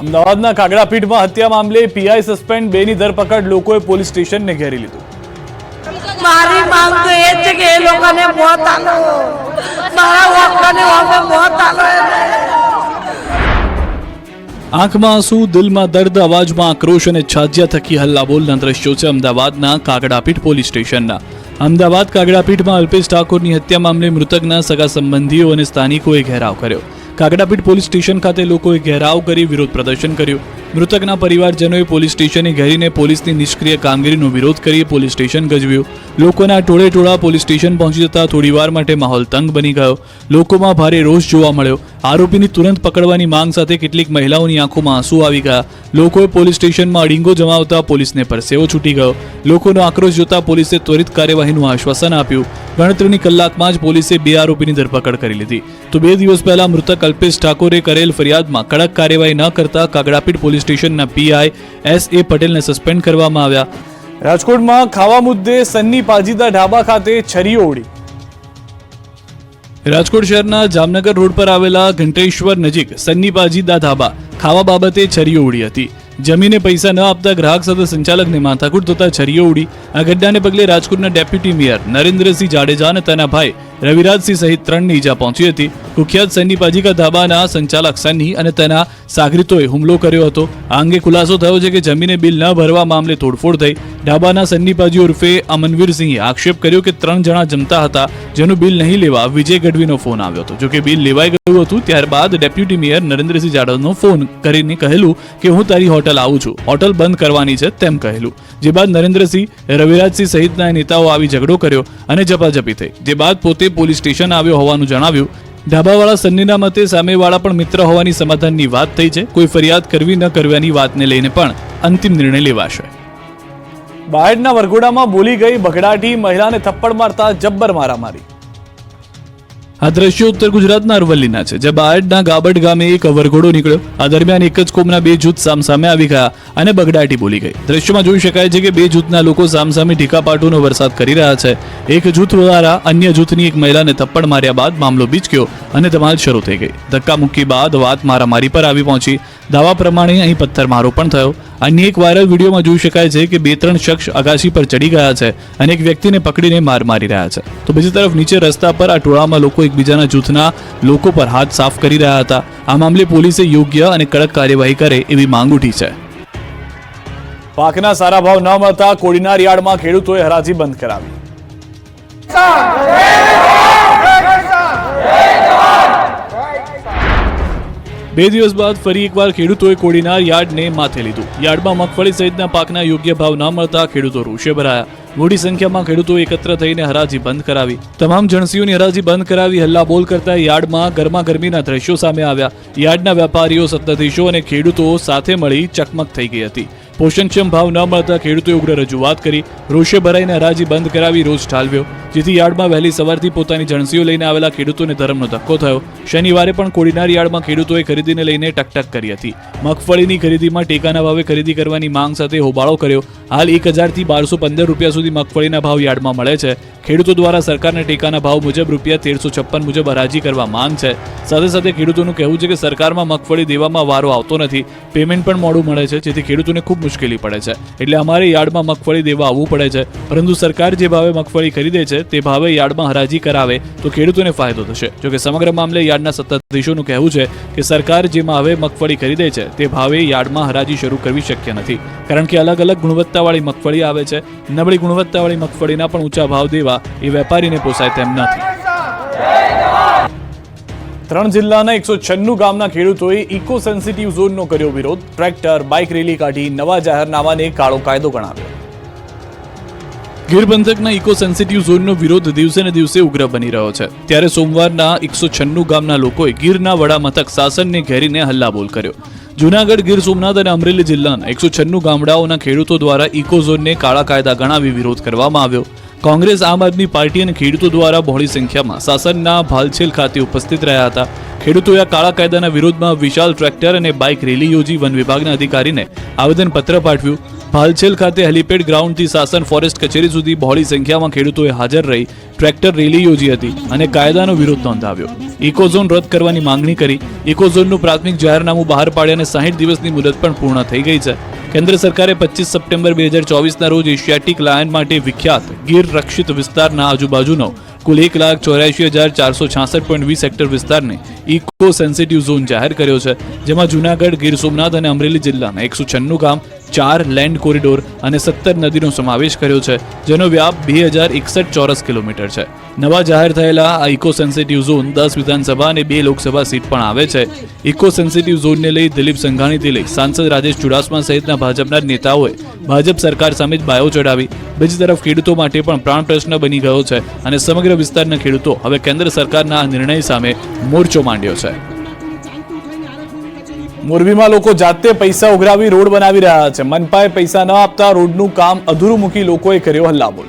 અમદાવાદના કાગડાપીઠમાં હત્યા મામલે પીઆઈ સસ્પેન્ડ બેની ધરપકડ લોકોએ પોલીસ સ્ટેશનને ઘેરી લીધું. મારી માંગ તો એ છે કે એ લોકોને મોત આલો. મારા વખતને હવે મોત આલો આંખમાં આંસુ દિલમાં દર્દ અવાજમાં આક્રોશ અને છાજ્યા થકી હલ્લાબોલના દ્રશ્યો છે અમદાવાદના કાગડાપીઠ પોલીસ સ્ટેશનના. અમદાવાદ કાગડાપીઠમાં અલ્પેશ ઠાકોરની હત્યા મામલે મૃતકના સગા સંબંધીઓ અને સ્થાનિકોએ ઘેરાવ કર્યો. કાગડાપીઠ પોલીસ સ્ટેશન ખાતે લોકોએ ઘેરાવ કરી વિરોધ પ્રદર્શન કર્યું. મૃતકના પરિવારજનોએ પોલીસ સ્ટેશને ઘેરીને પોલીસની નિષ્ક્રિય કામગીરીનો વિરોધ કરી પોલીસ સ્ટેશન ગજવ્યું. લોકોના ટોળે ટોળા પોલીસ સ્ટેશન પહોંચી જતા થોડીવાર માટે માહોલ તંગ બની ગયો. લોકોમાં ભારે રોષ જોવા મળ્યો. આરોપીની તુરંત પકડવાની માંગ સાથે કેટલીક મહિલાઓની આંખોમાં આંસુ આવી ગયા. લોકોએ પોલીસ સ્ટેશનમાં અડીંગો જમાવતા પોલીસને પરસેવો છૂટી ગયો. લોકોનો આક્રોશ જોતા પોલીસે ત્વરિત કાર્યવાહીનું આશ્વાસન આપ્યું. ગણતરીની કલાકમાં જ પોલીસે બે આરોપીની ધરપકડ કરી લીધી. તો બે દિવસ પહેલા મૃતક અલ્પેશ ઠાકોરે કરેલ ફરિયાદમાં કડક કાર્યવાહી ન કરતા કાગડાપીઠ પોલીસ સ્ટેશનના પીઆઈ એસ એ પટેલને સસ્પેન્ડ કરવામાં આવ્યા. રાજકોટમાં ખાવા મુદ્દે સન્ની પાજીદા ઢાબા ખાતે છરીઓ ઉડી રાજકોટ શહેરના જામનગર રોડ પર આવેલા ઘંટેશ્વર નજીક સન્ની પાજીદા ધાબા ખાવા બાબતે છરીઓ ઉડી હતી. જમીને પૈસા ન આપતા ગ્રાહક સાથે સંચાલકને માથાકૂટ થતા છરીઓ ઉડી આ ઘટનાને પગલે રાજકોટના ડેપ્યુટી મેયર નરેન્દ્રસિંહ જાડેજા અને તેના ભાઈ રવિરાજસિંહ સહિત ત્રણને ઈજા પહોંચી હતી. કુખ્યાત સૈની બાજીકા ધાબાના સંચાલક સન્ની અને તેના સાગરીતોએ હુમલો કર્યો હતો. આ અંગે ખુલાસો થયો છે કે જમીને બિલ ન ભરવા મામલે તોડફોડ થઈ. ઢાબાના સન્નીપાજી ઉર્ફે અમનવીરસિંહે આક્ષેપ કર્યો કે ત્રણ જણા જમતા હતા, જેનું બિલ નહીં લેવા વિજય ગઢવીનો ફોન આવ્યો હતો. જોકે બિલ લેવાઈ ગયું હતું, ત્યારબાદ ડેપ્યુટી મેયર નરેન્દ્રસિંહ જાડવનો ફોન કરીને કહેલું કે હું તારી હોટલ આવું છું. હોટલ બંધ કરવાની છે તેમ કહેલું. જે બાદ નરેન્દ્રસિંહ, રવિરાજસિંહ સહિતના નેતાઓ આવી ઝઘડો કર્યો અને ઝપાઝપી થઈ. જે બાદ પોતે પોલીસ સ્ટેશન આવ્યો હોવાનું જણાવ્યું. ઢાબાવાળા સન્નીના મતે સામેવાળા પણ મિત્ર હોવાની સમાધાનની વાત થઈ છે. કોઈ ફરિયાદ કરવી ન કરવાની વાતને લઈને પણ અંતિમ નિર્ણય લેવાશે. બાયડના વરઘોડામાં બોલી ગઈ બગડાટી મહિલાને થપ્પડ મારતા જબ્બર મારામારી. આ દ્રશ્યો ઉત્તર ગુજરાતના અરવલ્લીના છે જે બાયડના ગાબડ ગામે એક વરઘોડો નીકળ્યો. આ દરમિયાન એક જ કોમના બે જૂથ સામસામે આવી ગયા અને બગડાટી બોલી ગઈ. દ્રશ્યમાં જોઈ શકાય છે કે બે જૂથના લોકો સામસામે ઢીકાપાટુનો વરસાદ કરી રહ્યા છે. એક જૂથ દ્વારા અન્ય જૂથની એક મહિલાને થપ્પડ માર્યા બાદ મામલો બીચક્યો અને ધમાલ શરૂ થઈ ગઈ. ધક્કા મુક્કી બાદ વાત મારામારી પર આવી પહોંચી. દાવા પ્રમાણે અહીં પથ્થરમારો પણ થયો. અન્ય એક વાયરલ વિડીયોમાં જોઈ શકાય છે કે બે ત્રણ શખ્સ અગાશી પર ચડી ગયા છે અને એક વ્યક્તિને પકડીને માર મારી રહ્યા છે. તો બીજી તરફ નીચે રસ્તા પર આ ટોળામાં લોકો એકબીજાના જૂથના લોકો પર હાથ સાફ કરી રહ્યા હતા. આ મામલે પોલીસે યોગ્ય અને કડક કાર્યવાહી કરે એવી માંગ ઉઠી છે. પાકના સારા ભાવ ન મળતા કોડીનાર યાર્ડમાં ખેડૂતોએ હરાજી બંધ કરાવી. બે દિવસ બાદ ફરી એકવાર ખેડૂતોએ કોડીનાર યાર્ડને માથે લીધું. યાર્ડમાં મગફળી સહિતના પાકના યોગ્ય ભાવ ન મળતા ખેડૂતો રોષે ભરાયા. મોટી સંખ્યામાં ખેડૂતો એકત્ર થઈને હરાજી બંધ કરાવી. તમામ જણસીઓની હરાજી બંધ કરાવી હલ્લાબોલ કરતા યાર્ડમાં ગરમાગરમીના દ્રશ્યો સામે આવ્યા. યાર્ડના વેપારીઓ સત્તાધીશો અને ખેડૂતો સાથે મળી ચકમક થઈ ગઈ હતી. પોષણક્ષમ ભાવ ન મળતા ખેડૂતોએ ઉગ્ર રજૂઆત કરી, રોષે ભરાઈને હરાજી બંધ કરાવી રોષ ઠાલવ્યો. જેથી યાર્ડમાં વહેલી સવારથી પોતાની જણસીઓ લઈને આવેલા ખેડૂતોને ધરમનો ધક્કો થયો. શનિવારે પણ કોડીનાર યાર્ડમાં ખેડૂતોએ ખરીદીને લઈને ટકટક કરી હતી. મગફળીની ખરીદીમાં ટેકાના ભાવે ખરીદી કરવાની માંગ સાથે હોબાળો કર્યો. હાલ એક હજારથી બારસો પંદર રૂપિયા સુધી મગફળીના ભાવ યાર્ડમાં મળે છે. ખેડૂતો દ્વારા સરકારને ટેકાના ભાવ મુજબ રૂપિયા તેરસો છપ્પન મુજબ હરાજી કરવા માંગ છે. સાથે સાથે ખેડૂતોનું કહેવું છે કે સરકારમાં મગફળી દેવામાં વારો આવતો નથી. પેમેન્ટ પણ મોડું મળે છે, જેથી ખેડૂતોને ખૂબ મુશ્કેલી પડે છે. એટલે અમારે યાર્ડમાં મગફળી દેવા આવવું પડે છે. પરંતુ સરકાર જે ભાવે મગફળી ખરીદે છે, તે ભાવે યાર્ડમાં હરાજી કરાવે તો ખેડૂતોને ફાયદો થશે. જોકે સમગ્ર મામલે યાર્ડના સત્તાધીશોનું કહેવું છે કે સરકાર જેમાં હવે મગફળી ખરીદે છે, તે ભાવે યાર્ડમાં હરાજી શરૂ કરવી શક્ય નથી. કારણ કે અલગ અલગ ગુણવત્તાવાળી મગફળી આવે છે. નબળી ગુણવત્તાવાળી મગફળીના પણ ઊંચા ભાવ દેવા એ વેપારીને પોસાય તેમ નથી. ત્રણ જિલ્લાના એકસો છન્નું ગામના ખેડૂતોએ ઇકો સેન્સિટિવ ઝોનનો કર્યો વિરોધ. ટ્રેક્ટર, બાઇક રેલી કાઢી નવા જાહેરનામાને કાળો કાયદો ગણાવ્યો. ગીર પંથકના ઇકો સેન્સિટિવ ઝોનનો વિરોધ દિવસે ને દિવસે ઉગ્ર બની રહ્યો છે. ત્યારે સોમવારના એકસો છન્નું ગામના લોકોએ ગીરના વડા મથક શાસનને ઘેરીને હલ્લાબોલ કર્યો. જૂનાગઢ, ગીર સોમનાથ અને અમરેલી જિલ્લાના એકસો છન્નું ગામડાઓના ખેડૂતો દ્વારા ઇકો ઝોનને કાળા કાયદા ગણાવી વિરોધ કરવામાં આવ્યો. કોંગ્રેસ આમ આદમી પાર્ટી અને ખેડૂતો દ્વારા બહોળી સંખ્યામાં સાસણના ભાલછેલ ખાતે ઉપસ્થિત રહ્યા હતા. ખેડૂતોએ આ કાળા કાયદાના વિરોધમાં વિશાલ ટ્રેક્ટર અને બાઇક રેલી યોજી વન વિભાગના અધિકારીને આવેદનપત્ર પાઠવ્યું. ભાલછેલ ખાતે હેલીપેડ ગ્રાઉન્ડથી સાસણ ફોરેસ્ટ કચેરી સુધી બહોળી સંખ્યામાં ખેડૂતોએ હાજર રહી ટ્રેક્ટર રેલી યોજી હતી અને કાયદાનો વિરોધ નોંધાવ્યો. ઇકોઝોન રદ કરવાની માંગણી કરી. ઇકોઝોનનું પ્રાથમિક જાહેરનામું બહાર પાડ્યા અને સાહીઠ દિવસની મુદત પણ પૂર્ણ થઈ ગઈ છે. કેન્દ્ર સરકારે પચીસ સપ્ટેમ્બર બે હજાર ચોવીસના રોજ એશિયાટિક લાયન માટે વિખ્યાત ગીર રક્ષિત વિસ્તારના આજુબાજુનો કુલ એક લાખ ચોર્યાસી હજાર ચારસો છાસઠ પોઈન્ટ વીસ હેક્ટર વિસ્તારને ઇકો સેન્સિટિવ ઝોન જાહેર કર્યો છે, જેમાં જૂનાગઢ, ગીર સોમનાથ અને અમરેલી જિલ્લાના એકસો છન્નું ગામ, ચાર લેન્ડ કોરિડોર અને સત્તર નદીનો સમાવેશ કર્યો છે, જેનો વ્યાપ બે હજાર એકસઠ ચોરસ કિલોમીટર છે. નવા જાહેર થયેલા આ ઇકો સેન્સિટિવ ઝોન દસ વિધાનસભા અને બે લોકસભા સીટ પણ આવે છે. ઇકો સેન્સિટિવ ઝોનને લઈ દિલીપ સંઘાણીથી લઈ સાંસદ રાજેશ ચુડાસમા સહિતના ભાજપના નેતાઓએ ભાજપ સરકાર સામે જ બાયો ચડાવી બીજી તરફ ખેડૂતો માટે પણ પ્રાણ પ્રશ્ન બની ગયો છે અને સમગ્ર વિસ્તારના ખેડૂતો હવે કેન્દ્ર સરકારના આ નિર્ણય સામે મોરચો માંડ્યો છે. મોરબીમાં લોકો જાતે પૈસા ઉઘરાવી રોડ બનાવી રહ્યા છે. મનપાએ પૈસા ન આપતા રોડનું કામ અધૂરું મૂકી લોકોએ કર્યો હલ્લાબોલ.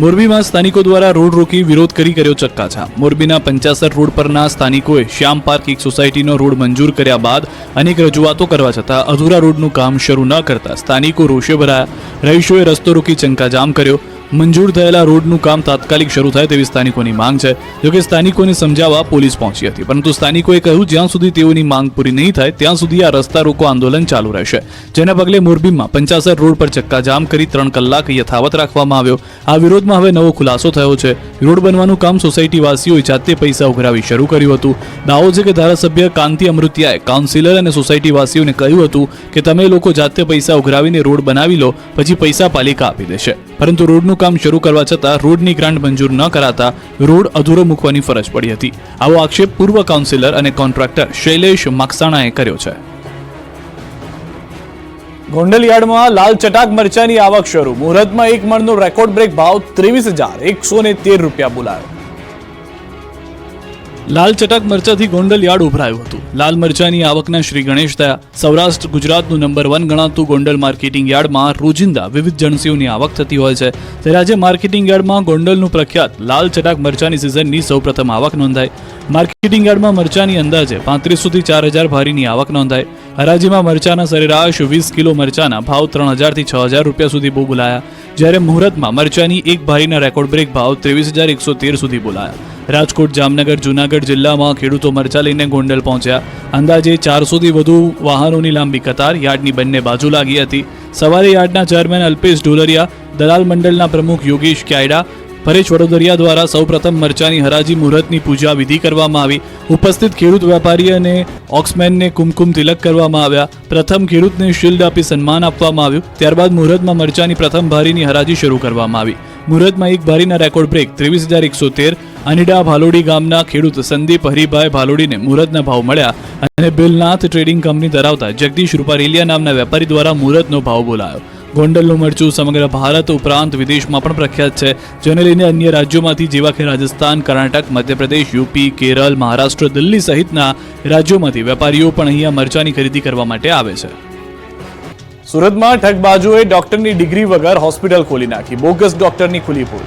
મોરબીમાં સ્થાનિકો દ્વારા રોડ રોકી વિરોધ કરી કર્યો ચક્કાજામ મોરબીના પંચાસર રોડ પરના સ્થાનિકોએ શ્યામ પાર્ક એક સોસાયટીનો રોડ મંજૂર કર્યા બાદ અનેક રજૂઆતો કરવા છતાં અધૂરા રોડનું કામ શરૂ ન કરતા સ્થાનિકો રોષે ભરાયા. રહીશોએ રસ્તો રોકી ચંકાજામ કર્યો. મંજૂર થયેલા રોડનું કામ તાત્કાલિક શરૂ થાય તેવી સ્થાનિકોની માંગ છે જોકે સ્થાનિકોને સમજાવવા પોલીસ પહોંચી હતી. પરંતુ સ્થાનિકોએ કહ્યું, જ્યાં સુધી તેઓની માંગ પૂરી નહીં થાય, ત્યાં સુધી આ રસ્તા રોકો આંદોલન ચાલુ રહેશે. જેના પગલે મોરબીમાં પંચાસર રોડ પર ચક્કાજામ કરી ત્રણ કલાક યથાવત રાખવામાં આવ્યો. આ વિરોધમાં હવે નવો ખુલાસો થયો છે. રોડ બનવાનું કામ સોસાયટીવાસીઓએ જાતે પૈસા ઉઘરાવી શરૂ કર્યું હતું. દાવો છે કે ધારાસભ્ય કાંતિ અમૃતિયાએ કાઉન્સિલર અને સોસાયટીવાસીઓને કહ્યું હતું કે, તમે લોકો જાતે પૈસા ઉઘરાવીને રોડ બનાવી લો, પછી પૈસા પાલિકા આપી દેશે. પરંતુ રોડનું કામ શરૂ કરવા છતાં રોડની ગ્રાન્ટ મંજૂર ન કરાતા રોડ અધૂરો મૂકવાની ફરજ પડી હતી. આવો આક્ષેપ પૂર્વ કાઉન્સિલર અને કોન્ટ્રાક્ટર શૈલેષ મકસાણાએ કર્યો છે. ગોંડલયાર્ડમાં લાલ ચટાક મરચાની આવક શરૂ. મુહૂર્તમાં એક મણનો રેકોર્ડ બ્રેક ભાવ ત્રેવીસ હજાર એકસો ને તેર રૂપિયા બોલાયો. લાલ ચટાક મરચાથી ગોંડલ યાર્ડ ઉભરાયું હતું. લાલ મરચાની આવકના શ્રી ગણેશ દયા સૌરાષ્ટ્ર ગુજરાતનું નંબર વન ગણાતું ગોંડલ માર્કેટિંગ યાર્ડમાં રોજિંદા વિવિધ જણસીઓની આવક થતી હોય છે. ત્યારે આજે માર્કેટિંગ યાર્ડમાં ગોંડલનું પ્રખ્યાત લાલ ચટાક મરચાની સિઝનની સૌપ્રથમ આવક નોંધાઈ. માર્કેટિંગ યાર્ડમાં મરચાની અંદાજે પાંત્રીસોથી ચાર હજાર ભારીની આવક નોંધાઈ. હરાજીમાં મરચાના સરેરાશ વીસ કિલો મરચાના ભાવ ત્રણ હજારથી છ હજાર રૂપિયા સુધી બહુ બોલાયા. જ્યારે મુહૂર્તમાં મરચાની એક ભારીના રેકોર્ડ બ્રેક ભાવ ત્રેવીસ હજાર એકસો તેર સુધી બોલાયા. રાજકોટ, જામનગર, જૂનાગઢ જિલ્લામાં ખેડૂતો મરચા લઈને ગોંડલ પહોંચ્યા. અંદાજે ચારસોથી વધુ વાહનોની લાંબી કતાર યાર્ડની બંને બાજુ લાગી હતી. સવારે યાર્ડના ચેરમેન અલ્પેશ ઢોલરિયા, દલાલ મંડળના પ્રમુખ યોગેશ ક્યાયડા પરેશ વડોદરિયા દ્વારા સૌપ્રથમ મરચાની હરાજી મુહૂર્તની પૂજા વિધિ કરવામાં આવી. ઉપસ્થિત ખેડૂત વેપારી અને ઓક્સમેનને કુમકુમ તિલક કરવામાં આવ્યા. પ્રથમ ખેડૂતને શિલ્ડ આપી સન્માન આપવામાં આવ્યું. ત્યારબાદ મુહૂર્તમાં મરચાની પ્રથમ ભારીની હરાજી શરૂ કરવામાં આવી. મુહૂર્તમાં એક ભારીના રેકોર્ડ બ્રેક, ત્રેવીસ હજાર એકસો તેર. અનિડા ભાલોડી ગામના ખેડૂત સંદીપ હરિભાઈ ભાલોડીને મુહૂર્તના ભાવ મળ્યા અને બિલનાથ ટ્રેડિંગ કંપની ધરાવતા જગદીશ રૂપારેલિયા નામના વેપારી દ્વારા મુહૂર્તનો ભાવ બોલાયો. ગોંડલનું મરચું સમગ્ર ભારત ઉપરાંત વિદેશમાં પણ પ્રખ્યાત છે. જેને લઈને અન્ય રાજ્યોમાંથી જેવા કે રાજસ્થાન, કર્ણાટક, મધ્યપ્રદેશ, યુપી, કેરળ, મહારાષ્ટ્ર, દિલ્હી સહિતના રાજ્યોમાંથી વેપારીઓ પણ અહીંયા મરચાની ખરીદી કરવા માટે આવે છે. સુરતમાં ઠગબાજોએ ડોક્ટરની ડિગ્રી વગર હોસ્પિટલ ખોલી નાખી. બોગસ ડોક્ટરની ખુલી પોલ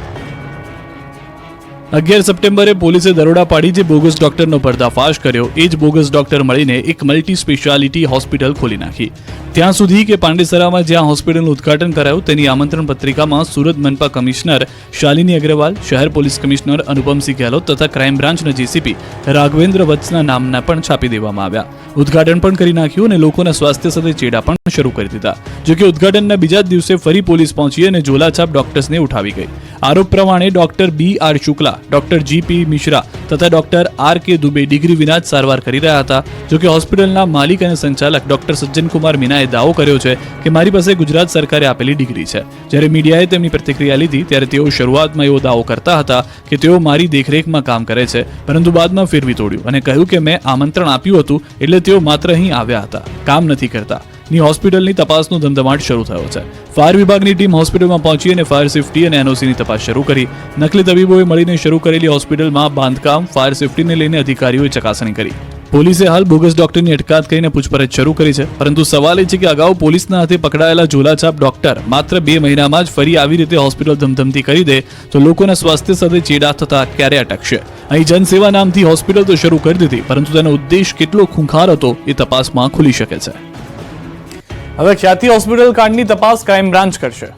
અગિયાર સપ્ટેમ્બરે પોલીસે દરોડા પાડી જે બોગસ ડોક્ટરનો પર્દાફાશ કર્યો, એ જ બોગસ ડોક્ટર મળીને એક મલ્ટી સ્પેશિયાલિટી હોસ્પિટલ ખોલી નાખી. ત્યાં સુધી કે પાંડેસરામાં જ્યાં હોસ્પિટલનું ઉદ્ઘાટન કરાયું, તેની આમંત્રણ પત્રિકામાં સુરત મનપા કમિશનર શાલિની અગ્રવાલ, શહેર પોલીસ કમિશનર અનુપમસિંહ ગેહલોત તથા ક્રાઇમ બ્રાન્ચના જેસીપી રાઘવેન્દ્ર વત્સના નામના પણ છાપી દેવામાં આવ્યા. ઉદ્ઘાટન પણ કરી નાખ્યું અને લોકોના સ્વાસ્થ્ય સાથે ચેડા પણ શરૂ કરી દીધા. જોકે ઉદઘાટનના બીજા જ દિવસે ફરી પોલીસ પહોંચી અને ઝોલાછાપ ડોક્ટર્સને ઉઠાવી ગઈ. આરોપ પ્રમાણે doctor B R Shukla, doctor GP Mishra તથા doctor R K Dubey degree વિના જ સારવાર કરી રહ્યા હતા. જોકે હોસ્પિટલના માલિક અને સંચાલક ડોક્ટર સજ્જનકુમાર મીનાએ દાવો કર્યો છે કે મારી પાસે ગુજરાત સરકારે આપેલી ડિગ્રી છે. જ્યારે મીડિયાએ તેમની પ્રતિક્રિયા લીધી, ત્યારે તેઓ શરૂઆતમાં એવો દાવો કરતા હતા કે તેઓ મારી દેખરેખમાં કામ કરે છે, પરંતુ બાદમાં ફેરવી તોડ્યું અને કહ્યું કે મેં આમંત્રણ આપ્યું હતું એટલે તેઓ માત્ર અહીં આવ્યા હતા. કામ નથી કરતા. ની હોસ્પિટલની તપાસનો ધમધમાટ શરૂ થયો છે. ફાયર વિભાગની ટીમ હોસ્પિટલમાં પહોંચી અને ફાયર સેફટી અને એનઓસીની તપાસ શરૂ કરી. નકલી તબીબોએ મળીને શરૂ કરેલી હોસ્પિટલમાં બાંધકામ, ફાયર સેફટીને લઈને અધિકારીઓએ ચકાસણી કરી. પોલીસે હાલ બોગસ ડોક્ટરની અટકાયત કરીને પૂછપરછ શરૂ કરી છે. પરંતુ સવાલ એ છે કે અગાઉ પોલીસના હાથે પકડાયેલા ઝોલાછાપ ડોક્ટર માત્ર બે મહિનામાં જ ફરી આવી રીતે હોસ્પિટલ ધમધમતી કરી દે તો લોકોના સ્વાસ્થ્ય સાથે ચેડા થતા ક્યારે અટકશે? અહીં જનસેવા નામથી હોસ્પિટલ તો શરૂ કરી દીધી, પરંતુ તેનો ઉદ્દેશ કેટલો ખૂંખાર હતો એ તપાસમાં ખુલી શકે છે. હવે ખ્યાતિ હોસ્પિટલ કાંડની તપાસ ક્રાઇમ બ્રાન્ચ કરશે.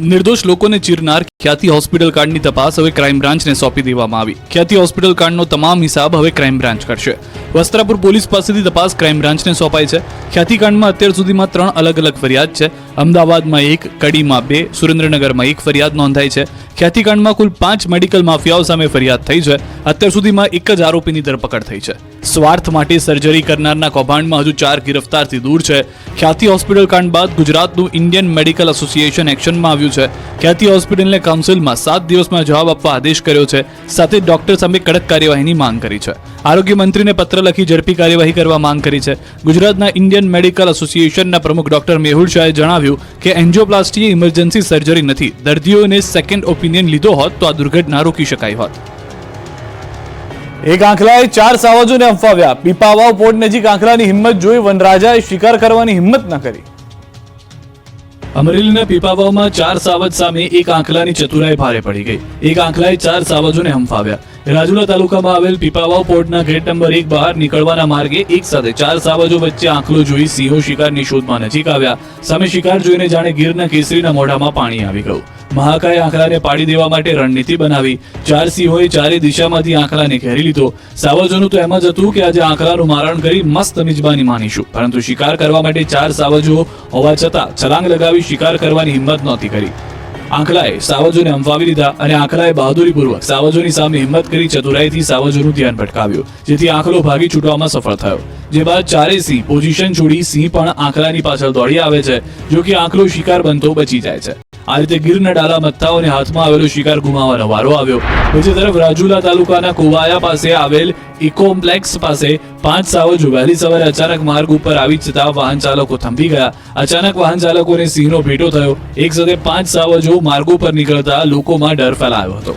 નિર્દોષ લોકોને ચીરનાર ખ્યાતિ હોસ્પિટલ કાર્ડની તપાસ હવે ક્રાઇમ બ્રાન્ચને સોંપી દેવામાં આવી. ખ્યાતિ હોસ્પિટલ કાર્ડનો તમામ હિસાબ હવે ક્રાઇમ બ્રાન્ચ કરશે. વસ્ત્રાપુર પોલીસ પાસેથી તપાસ ક્રાઇમ બ્રાન્ચને સોંપાઈ છે. ખ્યાતિ કાંડમાં અત્યાર સુધીમાં ત્રણ અલગ અલગ ફરિયાદ છે. અમદાવાદમાં એક, કડીમાં બે, સુરેન્દ્રનગરમાં એક ફરિયાદ નોંધાઈ છે. ખ્યાતિકાંડમાં કુલ પાંચ મેડિકલ માફિયાઓ સામે ફરિયાદ થઈ છે. અત્યાર સુધીમાં એક જ આરોપીની ધરપકડ થઈ છે. સ્વાર્થ માટે સર્જરી કરનારના કૌભાંડમાં હજુ ચાર ગિરફતારથી દૂર છે. ખ્યાતિ હોસ્પિટલ કાંડ બાદ ગુજરાતનું ઇન્ડિયન મેડિકલ એસોસિએશન એક્શનમાં આવ્યું છે. ખ્યાતિ હોસ્પિટલને કાઉન્સિલમાં સાત દિવસમાં જવાબ આપવા આદેશ કર્યો છે. સાથે ડોક્ટર સામે કડક કાર્યવાહીની માંગ કરી છે. આરોગ્ય મંત્રીને પત્ર લખી ઝડપી કાર્યવાહી કરવા માંગ કરી છે. ગુજરાતના ઇન્ડિયન મેડિકલ એસોસિએશનના પ્રમુખ ડોક્ટર મેહુલ શાહે જણાવ્યું કે એન્જિયોપ્લાસ્ટી ઇમરજન્સી સર્જરી નથી. દર્દીઓને સેકન્ડ ઓપિનિયન લીધો હોત તો આ દુર્ઘટના રોકી શકાઈ હોત. એક આંખલાએ ચાર સાવજોને અંફાવ્યા પીપાવાવ પોર્ટ નજીક આંખલાની હિંમત જોઈ વનરાજાએ શિકાર કરવાની હિંમત ન કરી. અમરેલીના પીપાવાવમાં ચાર સાવજ સામે એક આંખલાની ચતુરાઈ ભારે પડી ગઈ. એક આંખલાએ ચાર સાવજોને હંફાવ્યા. રાજુલા તાલુકામાં આવેલ પીપાવાવ પોર્ટના ગેટ નંબર એક બહાર નીકળવાના માર્ગે એક સાથે ચાર સાવજો વચ્ચે આંખલો જોઈ સિંહો શિકારની શોધમાં નજીક આવ્યા. સામે શિકાર જોઈને જાણે ગીરના કેસરીના મોઢામાં પાણી આવી ગયું. મહાકાય આંકડાને પાડી દેવા માટે રણનીતિ બનાવી. ચાર સિંહોએ ચારે દિશામાંથી આંકડાને ઘેરી લીધો. સાવજોનું તો એમ જ હતું કે આજે આંકડાનું મારણ કરી મસ્ત મિજબાની માનીશું. પરંતુ શિકાર કરવા માટે ચાર સાવજો હોવા છતાં છલાંગ લગાવી શિકાર કરવાની હિંમત નહોતી કરી. આંખલાએ સાવજોને અંફાવી લીધા અને આંખલાએ બહાદુરીપૂર્વક સાવજોની સામે હિંમત કરી ચતુરાઈથી સાવજોનું ધ્યાન ભટકાવ્યું, જેથી આંખલો ભાગી છૂટવામાં સફળ થયો. જે બાદ ચારે સિંહ પોઝિશન છોડી સિંહ પણ આંખલાની પાછળ દોડી આવે છે જો કે આંખલો શિકાર બનતો બચી જાય છે. આ રીતે ગીરના ડાલા મથ્થાઓને હાથમાં આવેલો શિકાર ગુમાવવાનો વારો આવ્યો. બીજી તરફ રાજુલા તાલુકાના કુવાયા પાસે આવેલ ઇકોમ્પ્લેક્સ પાસે પાંચ સાવજો વહેલી સવારે અચાનક માર્ગ ઉપર આવી જતા વાહન ચાલકો થંભી ગયા. અચાનક વાહન ચાલકોને સિંહનો ભેટો થયો. એક સાથે પાંચ સાવજો માર્ગો પર નીકળતા લોકોમાં ડર ફેલાયો હતો.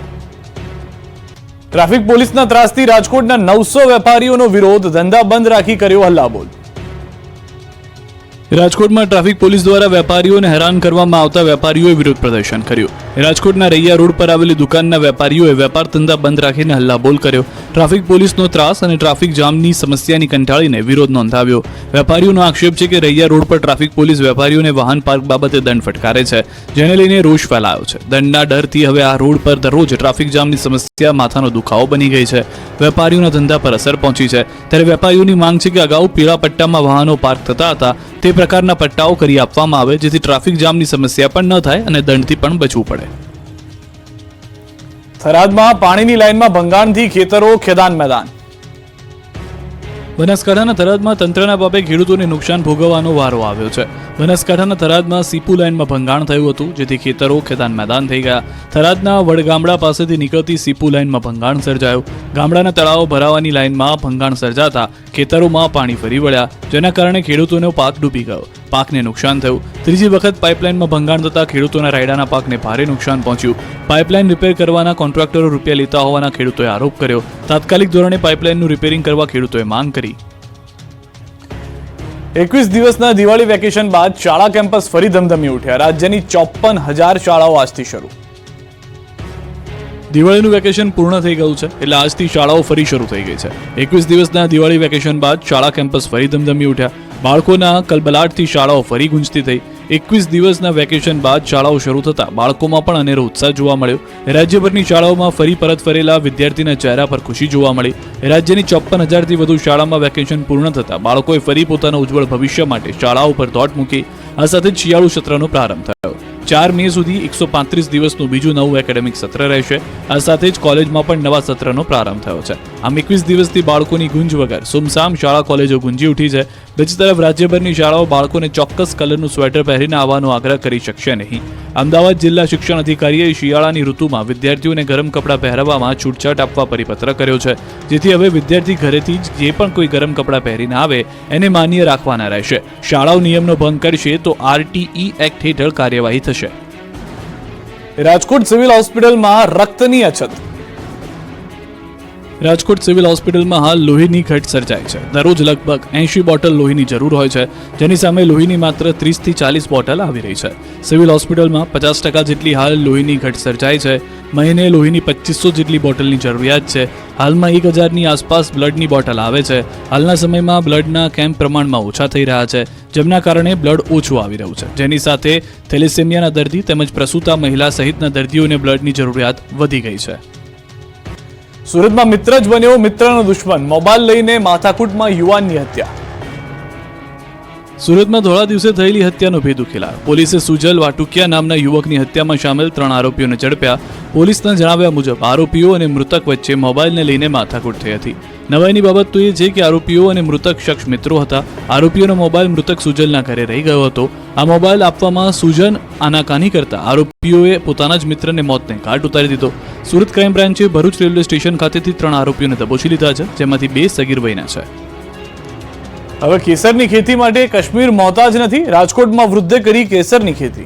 ટ્રાફિક પોલીસના ત્રાસથી રાજકોટના નવસો વેપારીઓનો વિરોધ, ધંધા બંધ રાખી કર્યો હલ્લાબોલ. રાજકોટમાં ટ્રાફિક પોલીસ દ્વારા વેપારીઓને હેરાન કરવામાં આવતા વેપારીઓએ વિરોધ પ્રદર્શન કર્યું. રાજકોટના રૈયા રોડ પર આવેલી દુકાનના વેપારીઓએ વેપાર ધંધા બંધ રાખીને હલ્લાબોલ કર્યો. ટ્રાફિક પોલીસનો ત્રાસ અને ટ્રાફિક જામની સમસ્યાની કંટાળીને વિરોધ નોંધાવ્યો. વેપારીઓનો આક્ષેપ છે કે રૈયા રોડ પર ટ્રાફિક પોલીસ વેપારીઓને વાહન પાર્ક બાબતે દંડ ફટકારે છે. જેને લઈને રોષ ફેલાયો છે. દંડના ડરથી હવે આ રોડ પર દરરોજ ટ્રાફિક જામની સમસ્યા માથાનો દુખાવો બની ગઈ છે. વેપારીઓના ધંધા પર અસર પહોંચી છે. ત્યારે વેપારીઓની માંગ છે કે અગાઉ પીળા પટ્ટામાં વાહનો પાર્ક થતા હતા. તે પ્રકારના પટ્ટાઓ કરી આપવામાં આવે, જેથી ટ્રાફિક જામની સમસ્યા પણ ન થાય અને દંડથી પણ બચવું પડે. થરાદમાં પાણીની લાઇનમાં ભંગાણથી ખેતરો ખેદાન મેદાન. બનાસકાંઠાના થરાદમાં તંત્રના બાબે ખેડૂતોને નુકસાન ભોગવવાનો વારો આવ્યો છે. બનાસકાંઠાના થરાદમાં સીપુ લાઇનમાં ભંગાણ થયું હતું, જેથી ખેતરો ખેદાન મેદાન થઈ ગયા. થરાદના વડગામડા પાસેથી નીકળતી સીપુ લાઇનમાં ભંગાણ સર્જાયું. ગામડાના તળાવો ભરાવાની લાઇનમાં ભંગાણ સર્જાતા ખેતરોમાં પાણી ફરી વળ્યા, જેના કારણે ખેડૂતોનો પાક ડૂબી ગયો. પાકને નુકસાન થયું. ત્રીજી વખત પાઇપલાઇનમાં ભંગાણ થતા ખેડૂતોના રાયડાના પાકને ભારે નુકસાન પહોંચ્યું. પાઇપલાઇન રિપેર કરવાના કોન્ટ્રાક્ટરો રૂપિયા લેતા હોવાના ખેડૂતોએ આરોપ કર્યો. તાત્કાલિક ધોરણે પાઇપલાઇનનું રિપેરિંગ કરવા ખેડૂતોએ માંગ કરી. એકવીસ દિવસના દિવાળી વેકેશન બાદ શાળા કેમ્પસ ફરી ધમધમી ઉઠ્યા. રાજ્યની ચોપન હજાર શાળાઓ આજથી શરૂ. દિવાળીનું વેકેશન પૂર્ણ થઈ ગયું છે, એટલે આજથી શાળાઓ ફરી શરૂ થઈ ગઈ છે. એકવીસ દિવસના દિવાળી વેકેશન બાદ શાળા કેમ્પસ ફરી ધમધમી ઉઠ્યા. બાળકોના કલબલાટથી શાળાઓ ફરી ગુંજતી થઈ. એકવીસ દિવસના વેકેશન બાદ શાળાઓ શરૂ થતા બાળકોમાં પણ અનેરો ઉત્સાહ જોવા મળ્યો. રાજ્યભરની શાળાઓમાં ફરી પરત ફરેલા વિદ્યાર્થીના ચહેરા પર ખુશી જોવા મળી. રાજ્યની ચોપ્પન હજારથી વધુ શાળામાં વેકેશન પૂર્ણ થતા બાળકોએ ફરી પોતાના ઉજ્જવળ ભવિષ્ય માટે શાળાઓ પર દોટ મૂકી. આ સાથે જ શિયાળુ સત્રનો પ્રારંભ થયો. ચાર મે સુધી એકસો પાંત્રીસ દિવસનું બીજું નવું એકેડેમિક સત્ર રહેશે. આ સાથે જ કોલેજમાં પણ નવા સત્રનો પ્રારંભ થયો છે. આમ એકવીસ દિવસથી બાળકોની ગુંજ વગર સુમસામ શાળા કોલેજો ગુંજી ઉઠી છે. બીજી તરફ રાજ્યભરની શાળાઓ બાળકોને ચોક્કસ કલરનું સ્વેટર પહેરીને આવવાનો આગ્રહ કરી શકશે નહીં. અમદાવાદ જિલ્લા શિક્ષણ અધિકારીએ શિયાળાની ઋતુમાં વિદ્યાર્થીઓને ગરમ કપડાં પહેરવામાં છૂટછાટ આપવા પરિપત્ર કર્યો છે. જેથી હવે વિદ્યાર્થી ઘરેથી જ જે પણ કોઈ ગરમ કપડાં પહેરીને આવે, એને માન્ય રાખવાના રહેશે. શાળાઓ નિયમનો ભંગ કરશે તો આરટીઈ એક્ટ હેઠળ કાર્યવાહી થશે. રાજકોટ સિવિલ હોસ્પિટલમાં રક્તની અછત. રાજકોટ સિવિલ હોસ્પિટલમાં હાલ લોહીની ઘટ સર્જાય છે. દરરોજ લગભગ એંશી બોટલ લોહીની જરૂર હોય છે, જેની સામે લોહીની માત્ર ત્રીસથી ચાલીસ બોટલ આવી રહી છે. સિવિલ હોસ્પિટલમાં પચાસ ટકા જેટલી હાલ લોહીની ઘટ સર્જાય છે. મહિને લોહીની પચીસો જેટલી બોટલની જરૂરિયાત છે. હાલમાં એક હજારની આસપાસ બ્લડની બોટલ આવે છે. હાલના સમયમાં બ્લડના કેમ્પ પ્રમાણમાં ઓછા થઈ રહ્યા છે, જેમના કારણે બ્લડ ઓછું આવી રહ્યું છે. જેની સાથે થેલેસેમિયાના દર્દી તેમજ પ્રસૂતા મહિલા સહિતના દર્દીઓને બ્લડની જરૂરિયાત વધી ગઈ છે. સુરતમાં મિત્ર જ બન્યો મિત્રનો દુશ્મન. મોબાઈલ લઈને માથાકૂટમાં યુવાનની હત્યા. સુરતમાં ધોળા દિવસે થયેલી હત્યાનો ભેદ ઉકેલાયો. પોલીસે સુજલ વાટુકિયા નામના યુવકની હત્યામાં સામેલ ત્રણ આરોપીઓને ઝડપ્યા. પોલીસના જણાવ્યા મુજબ, આરોપીઓ અને મૃતક વચ્ચે મોબાઈલને લઈને માથાકૂટ થઈ હતી. નવાઈની બાબત તો એ છે કે આરોપીઓ અને મૃતક શખ્સ મિત્રો હતા. આરોપીઓનો મોબાઈલ મૃતક સુજલના ઘરે રહી ગયો હતો. આ મોબાઈલ આપવામાં સુજન આનાકાની કરતા આરોપીઓએ પોતાના જ મિત્રને મોતને ઘાટ ઉતારી દીધો. સુરત ક્રાઇમ બ્રાન્ચે ભરૂચ રેલવે સ્ટેશન ખાતેથી ત્રણ આરોપીઓને દબોચી લીધા છે, જેમાંથી બે સગીર વયના છે. હવે કેસરની ખેતી માટે કાશ્મીર મોહતાજ નથી, રાજકોટમાં વૃદ્ધે કરી કેસરની ખેતી.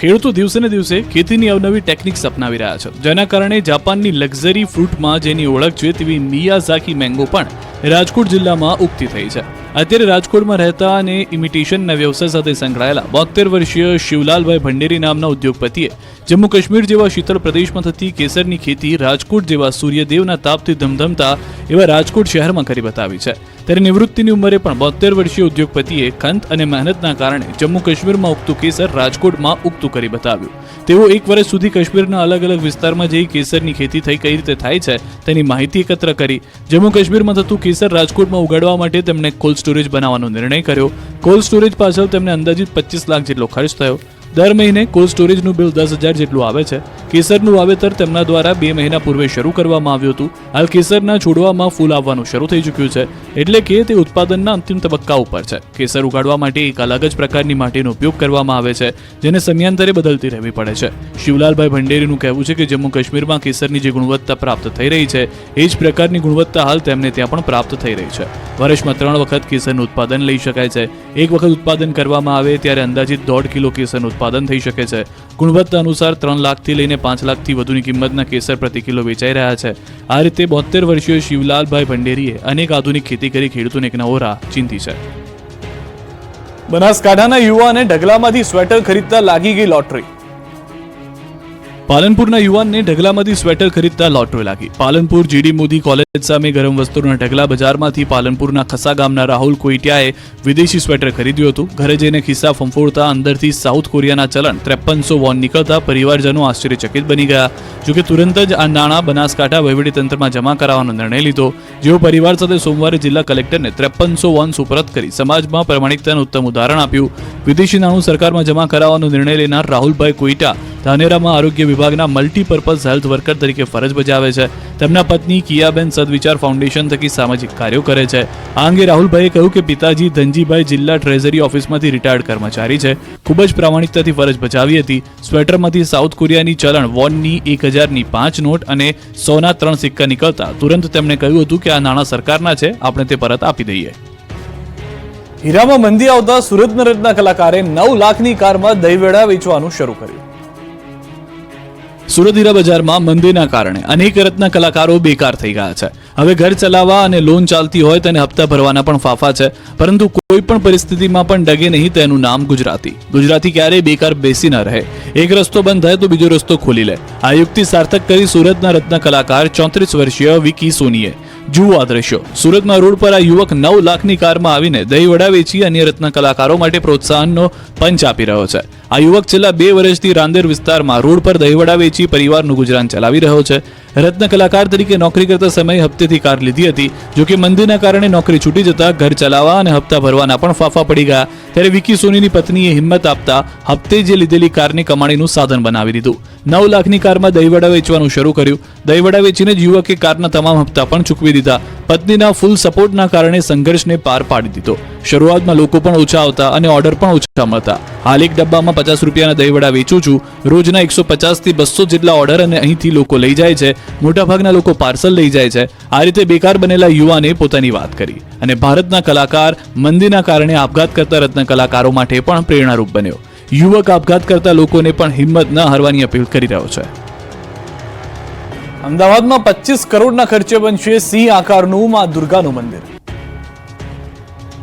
ખેડૂતો દિવસે ને દિવસે ખેતીની અવનવી ટેકનિક્સ અપનાવી રહ્યા છે, જેના કારણે જાપાનની લક્ઝરી ફ્રૂટમાં જેની ઓળખ છે તેવી મિયાઝાકી મેંગો પણ રાજકોટ જિલ્લામાં ઉગતી થઈ છે. અત્યારે રાજકોટમાં રહેતા અને ઇમિટેશનના વ્યવસાય સાથે સંકળાયેલા બોતેર વર્ષીય શિવલાલભાઈ ભંડેરી નામના ઉદ્યોગપતિએ જમ્મુ કાશ્મીર જેવા શીતળ પ્રદેશમાં થતી કેસરની ખેતી રાજકોટ જેવા સૂર્યદેવના તાપથી ધમધમતા એવા રાજકોટ શહેરમાં કરી બતાવી છે. ત્યારે નિવૃત્તિની ઉંમરે પણ બોતેર વર્ષીય ઉદ્યોગપતિએ ખંત અને મહેનતના કારણે જમ્મુ કાશ્મીરમાં ઉગતું કેસર રાજકોટમાં ઉગતું કરી બતાવ્યું. તેઓ એક વર્ષ સુધી કાશ્મીરના અલગ અલગ વિસ્તારમાં જઈ કેસરની ખેતી થઈ કઈ રીતે થાય છે તેની માહિતી એકત્ર કરી. જમ્મુ કાશ્મીરમાં થતું કેસર રાજકોટમાં ઉગાડવા માટે તેમણે કોલ્ડ સ્ટોરેજ બનાવવાનો નિર્ણય કર્યો. કોલ્ડ સ્ટોરેજ પાછળ તેમને અંદાજિત પચીસ લાખ જેટલો ખર્ચ થયો. દર મહિને કોલ્ડ સ્ટોરેજનું બિલ દસ હજાર જેટલું આવે છે. કેસરનું વાવેતર તેમના દ્વારા બે મહિના પૂર્વે શરૂ કરવામાં આવ્યું હતું. હાલ કેસરના છોડવામાં ફૂલ આવવાનું શરૂ થઈ ચૂક્યું છે. એટલે કે તે ઉત્પાદનના અંતિમ તબક્કા ઉપર છે. કેસર ઉગાડવા માટે એક અલગ જ પ્રકારની માટીનો ઉપયોગ કરવામાં આવે છે, જેને સમયાંતરે બદલતી રહેવી પડે છે. શિવલાલભાઈ ભંડેરીનું કહેવું છે કે જમ્મુ કાશ્મીરમાં કેસરની જે ગુણવત્તા પ્રાપ્ત થઈ રહી છે, એ જ પ્રકારની ગુણવત્તા હાલ તેમને ત્યાં પણ પ્રાપ્ત થઈ રહી છે. વર્ષમાં ત્રણ વખત કેસરનું ઉત્પાદન લઈ શકાય છે. એક વખત ઉત્પાદન કરવામાં આવે ત્યારે અંદાજિત દોઢ કિલો કેસરનું ઉત્પાદન થઈ શકે છે. ગુણવત્તા અનુસાર ત્રણ લાખથી લઈને પાંચ લાખથી વધુની કિંમતના કેસર પ્રતિ કિલો વેચાઈ રહ્યા છે. આ રીતે બોતેર વર્ષીય શિવલાલભાઈ ભંડેરીએ અનેક આધુનિક ખેતી કરી ખેડૂતોને એક નવો રાહ ચિંતી છે. બનાસકાંઠાના યુવાને ઢગલામાંથી સ્વેટર ખરીદતા લાગી ગઈ લોટરી. પાલનપુરના યુવાનને ઢગલામાંથી સ્વેટર ખરીદતા લોટરી લાગી. પાલનપુર જીડી મોદી કોલેજ સામે ગરમ વસ્તુના ઢગલા બજારમાંથી પાલનપુરના ખસા ગામના રાહુલ કોઈટિયાએ વિદેશી સ્વેટર ખરીદ્યું હતું. ઘરે જઈને ખિસ્સા ફંફોડતા અંદરથી સાઉથ કોરિયાના ચલણ ત્રેપનસો વોન નીકળતા પરિવારજનો આશ્ચર્યચકિત બની ગયા. જોકે તુરંત જ આ નાણાં બનાસકાંઠા વહીવટીતંત્રમાં જમા કરાવવાનો નિર્ણય લીધો. જેઓ પરિવાર સાથે સોમવારે જિલ્લા કલેક્ટરને ત્રેપનસો વોન સુપરત કરી સમાજમાં પ્રમાણિકતાનું ઉત્તમ ઉદાહરણ આપ્યું. વિદેશી નાણું સરકારમાં જમા કરાવવાનો નિર્ણય લેનાર રાહુલભાઈ કોઈટા ધાનેરામાં આરોગ્ય વિભાગના મલ્ટીપર્પઝ હેલ્થ વર્કર તરીકે ફરજ બજાવે છે. તેમના પત્ની કિયાબેન સદવિચાર ફાઉન્ડેશન થકી સામાજિક કાર્યો કરે છે. આ અંગે રાહુલભાઈએ કહ્યું કે પિતાજી ધનજીભાઈ જિલ્લા ટ્રેઝરી ઓફિસમાંથી રિટાયર્ડ કર્મચારી છે. ખૂબ જ પ્રામાણિકતાથી ફરજ બજાવી હતી. સ્વેટરમાંથી સાઉથ કોરિયાની ચલણ વોનની એક હજારની પાંચ નોટ અને સોના ત્રણ સિક્કા નીકળતા તુરંત તેમણે કહ્યું હતું કે આ નાણાં સરકારના છે. આપણે તે પરત આપી દઈએ. હીરામાં મંદી આવતા સુરત રત્ના કલાકારે નવ લાખની કારમાં દહીવડા વેચવાનું શરૂ કર્યું. સુરત હીરા બજારમાં મંદીના કારણે અનેક રત્ન કલાકારો બેકાર થઈ ગયા છે. હવે ઘર ચલાવવા અને લોન ચાલતી હોય તેને હપ્તા ભરવાના પણ ફાફા છે, પરંતુ કોઈ પણ પરિસ્થિતિમાં પણ ડગે નહીં તેનું નામ ગુજરાતી. ગુજરાતી ક્યારેય બેકાર બેસી ન રહે. એક રસ્તો બંધ થાય તો બીજો રસ્તો ખોલી લે. આ યુક્તિ સાર્થક કરી સુરતના રત્ન કલાકાર ચોત્રીસ વર્ષીય વિકી સોનીએ. જુઓ આ દ્રશ્યો. સુરતમાં રોડ પર આ યુવક નવ લાખની કારમાં આવીને દહીં વડા વેચી અન્ય રત્ન કલાકારો માટે પ્રોત્સાહનનો પંચ આપી રહ્યો છે. આ યુવક છેલ્લા બે વર્ષથી રાંદેર વિસ્તારમાં રોડ પર દહીંવડા વેચી પરિવારનું ગુજરાન ચલાવી રહ્યો છે. રત્ન કલાકાર તરીકે નોકરી કરતા સમયે હપ્તેથી કાર લીધી હતી. જોકે મંદીના કારણે નોકરી છૂટી જતા ઘર ચલાવવા અને હપ્તા ભરવાના પણ ફાફા પડી ગયા. ત્યારે વિકી સોનીની પત્નીએ હિંમત આપતા હપ્તે જે લીધેલી કારની કમાણીનું સાધન બનાવી દીધું. નવ લાખની કારમાં દહીંવડા વેચવાનું શરૂ કર્યું. દહીંવડા વેચીને જ યુવકે કારના તમામ હપ્તા પણ ચૂકવી દીધા. પત્નીના ફૂલ સપોર્ટના કારણે સંઘર્ષને પાર પાડી દીધો. શરૂઆતમાં લોકો પણ ઓછા આવતા અને ઓર્ડર પણ ઓછા મળતા. હાલ એક ડબ્બામાં પચાસ રૂપિયાના દહીંવડા વેચું છું. રોજના એકસો પચાસથી બસો જેટલા ઓર્ડર અને અહીંથી લોકો લઈ જાય છે. મોટાભાગના લોકો પાર્સલ લઈ જાય છે. આ રીતે બેકાર બનેલા યુવાને પોતાની વાત કરી. અને ભારતના કલાકાર મંદીના કારણે આપઘાત કરતા રત્ન કલાકારો માટે પણ પ્રેરણારૂપ બન્યો. યુવક આપઘાત કરતા લોકોને પણ હિંમત ન હારવાની અપીલ કરી રહ્યો છે. અમદાવાદમાં પચીસ કરોડના ખર્ચે બનશે સિંહ આકારનું મા દુર્ગાનું મંદિર.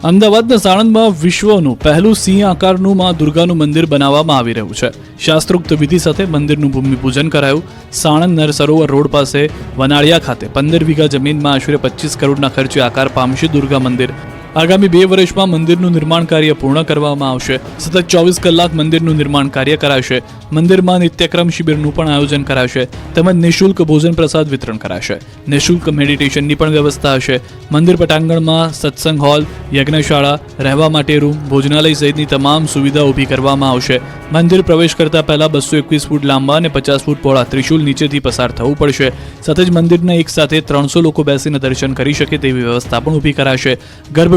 અમદાવાદના સાણંદમાં વિશ્વનું પહેલું સિંહ આકારનું મા દુર્ગાનું મંદિર બનાવવામાં આવી રહ્યું છે. શાસ્ત્રોક્ત વિધિ સાથે મંદિરનું ભૂમિપૂજન કરાયું. સાણંદ નર સરોવર રોડ પાસે વનાળિયા ખાતે પંદર વીઘા જમીનમાં આશરે પચીસ કરોડના ખર્ચે આકાર પામશે દુર્ગા મંદિર. આગામી બે વર્ષમાં મંદિરનું નિર્માણ કાર્ય પૂર્ણ કરવામાં આવશે. સતત ચોવીસ કલાક મંદિરનું નિર્માણ કાર્ય કરાશે. મંદિરમાં નિત્યક્રમ શિબિરનું પણ આયોજન કરાશે. તેમજ નિઃશુલ્ક ભોજન પ્રસાદ વિતરણ કરાશે. નિઃશુલ્ક મેડિટેશનની પણ વ્યવસ્થા હશે. મંદિર પટાંગણમાં સત્સંગ હોલ, યજ્ઞશાળા, રહેવા માટે રૂમ, ભોજનાલય સહિતની તમામ સુવિધા ઊભી કરવામાં આવશે. મંદિર પ્રવેશ કરતા પહેલા બસો એકવીસ ફૂટ લાંબા અને પચાસ ફૂટ પહોળા ત્રિશુલ નીચેથી પસાર થવું પડશે. સાથે જ મંદિરના એક સાથે ત્રણસો લોકો બેસીને દર્શન કરી શકે તેવી વ્યવસ્થા પણ ઊભી કરાશે.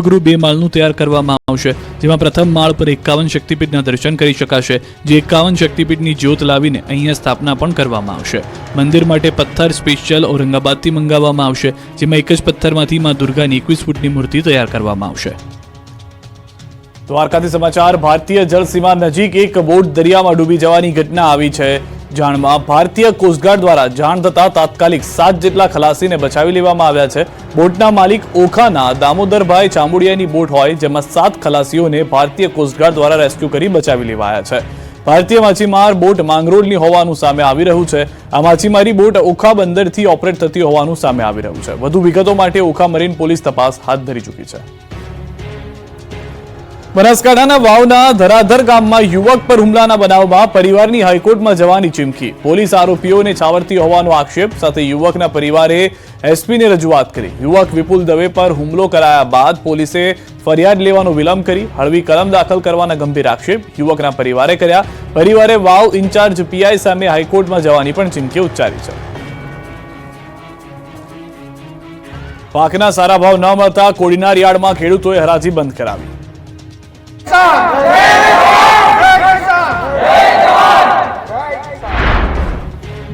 ગર્ભગૃહ બે માળનું તૈયાર કરવામાં આવશે, જેમાં પ્રથમ માળ પર એકાવન શક્તિપીઠના દર્શન કરી શકાશે, જે એકાવન શક્તિપીઠની જ્યોત લાવીને અહીંયા સ્થાપના પણ કરવામાં આવશે. મંદિર માટે પથ્થર સ્પેશિયલ ઔરંગાબાદથી મંગાવવામાં આવશે, જેમાં એક જ પથ્થરમાંથી માં દુર્ગાની એકવીસ ફૂટની મૂર્તિ તૈયાર કરવામાં આવશે. દ્વારકાથી સમાચાર, ભારતીય જળસીમા નજીક એક બોટ દરિયામાં ડૂબી જવાની ઘટના આવી છે. જાણમાં ભારતીય કોસ્ટગાર્ડ દ્વારા જાણ થતા તાત્કાલિક સાત જેટલા ખલાસીને બચાવી લેવામાં આવ્યા છે. બોટના માલિક ઓખાના દામોદરભાઈ ચામુડિયાની બોટ હોય જેમાં સાત ખલાસીઓને ભારતીય કોસ્ટગાર્ડ દ્વારા રેસ્ક્યુ કરી બચાવી લેવાયા છે. ભારતીય માછીમાર બોટ માંગરોળની હોવાનું સામે આવી રહ્યું છે. આ માછીમારી બોટ ઓખા બંદરથી ઓપરેટ થતી હોવાનું સામે આવી રહ્યું છે. વધુ વિગતો માટે ઓખા મરીન પોલીસ તપાસ હાથ ધરી ચૂકી છે. બનાસકાંઠાના વાવના ધરાધર ગામમાં યુવક પર હુમલાના બનાવમાં પરિવારની હાઈકોર્ટમાં જવાની ચીમકી. પોલીસ આરોપીઓને છાવરતી હોવાનો આક્ષેપ સાથે યુવકના પરિવારે એસપીને રજૂઆત કરી. યુવક વિપુલ દવે પર હુમલો કરાયા બાદ પોલીસે ફરિયાદ લેવાનો વિલંબ કરી, હળવી કલમ દાખલ કરવાના ગંભીર આક્ષેપ યુવકના પરિવારે કર્યા. પરિવારે વાવ ઇન્ચાર્જ પીઆઈ સામે હાઈકોર્ટમાં જવાની પણ ચીમકી ઉચ્ચારી છે. પાકના સારા ભાવ ન મળતા કોડીનાર યાર્ડમાં ખેડૂતોએ હરાજી બંધ કરાવી.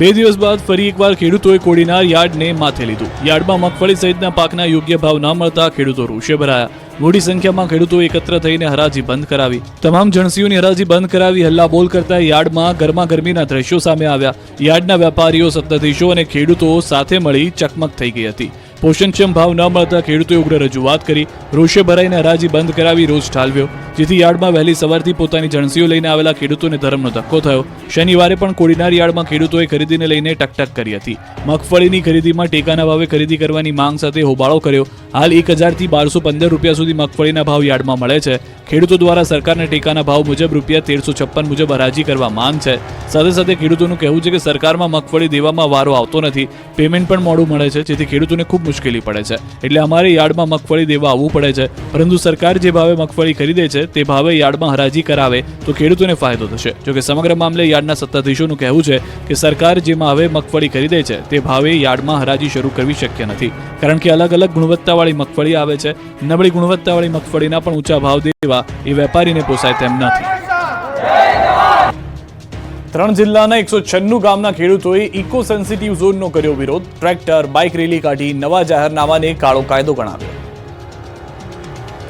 બે દિવસ બાદ ફરી એકવાર ખેડૂતોએ કોડીનાર યાર્ડને માથે લીધું. યાર્ડમાં મગફળી સહિતના પાકના યોગ્ય ભાવ ન મળતા ખેડૂતો રોષે ભરાયા. મોટી સંખ્યામાં ખેડૂતો એકત્ર થઈને હરાજી બંધ કરાવી. તમામ જણસીઓની હરાજી બંધ કરાવી હલ્લા બોલ કરતા યાર્ડમાં ગરમા ગરમીના દ્રશ્યો સામે આવ્યા. યાર્ડના વેપારીઓ સત્તાધીશો અને ખેડૂતો સાથે મળી ચકમક થઈ ગઈ હતી. પોષણક્ષમ ભાવ ન મળતા ખેડૂતોએ ઉગ્ર રજૂઆત કરી, રોષે ભરાઈને હરાજી બંધ કરાવી રોષ ઠાલવ્યો. જેથી યાર્ડમાં વહેલી સવારથી પોતાની જણસીઓ લઈને આવેલા ખેડૂતોને ધરમનો ધક્કો થયો. શનિવારે પણ કોડીનાર યાર્ડમાં ખેડૂતોએ ખરીદીને લઈને ટકટક કરી હતી. મગફળીની ખરીદીમાં ટેકાના ભાવે ખરીદી કરવાની માંગ સાથે હોબાળો કર્યો. હાલ એક હજારથી બારસો પંદર રૂપિયા સુધી મગફળીના ભાવ યાર્ડમાં મળે છે. ખેડૂતો દ્વારા સરકારને ટેકાના ભાવ મુજબ રૂપિયા તેરસો છપ્પન મુજબ હરાજી કરવા માંગ છે. સાથે સાથે ખેડૂતોનું કહેવું છે કે સરકારમાં મગફળી દેવામાં વારો આવતો નથી. પેમેન્ટ પણ મોડું મળે છે, જેથી ખેડૂતોને ખૂબ મુશ્કેલી પડે છે. એટલે અમારે યાર્ડમાં મગફળી દેવા આવવું પડે છે. પરંતુ સરકાર જે ભાવે મગફળી ખરીદે છે, તે ભાવે યાર્ડમાં હરાજી કરાવે તો ખેડૂતોને ફાયદો થશે. જોકે સમગ્ર મામલે યાર્ડના સત્તાધીશોનું કહેવું છે કે સરકાર જે ભાવે મગફળી ખરીદે છે, તે ભાવે યાર્ડમાં હરાજી શરૂ કરવી શક્ય નથી. કારણ કે અલગ અલગ ગુણવત્તાવાળી મગફળી આવે છે. નબળી ગુણવત્તાવાળી મગફળીના પણ ઊંચા ભાવ દેવા એ વેપારીને પોસાય તેમ નથી. ત્રણ જિલ્લાના એકસો છન્નું ગામના ખેડૂતોએ ઇકો સેન્સિટિવ ઝોનનો કર્યો વિરોધ. ટ્રેક્ટર, બાઇક રેલી કાઢી નવા જાહેરનામાને કાળો કાયદો ગણાવ્યો.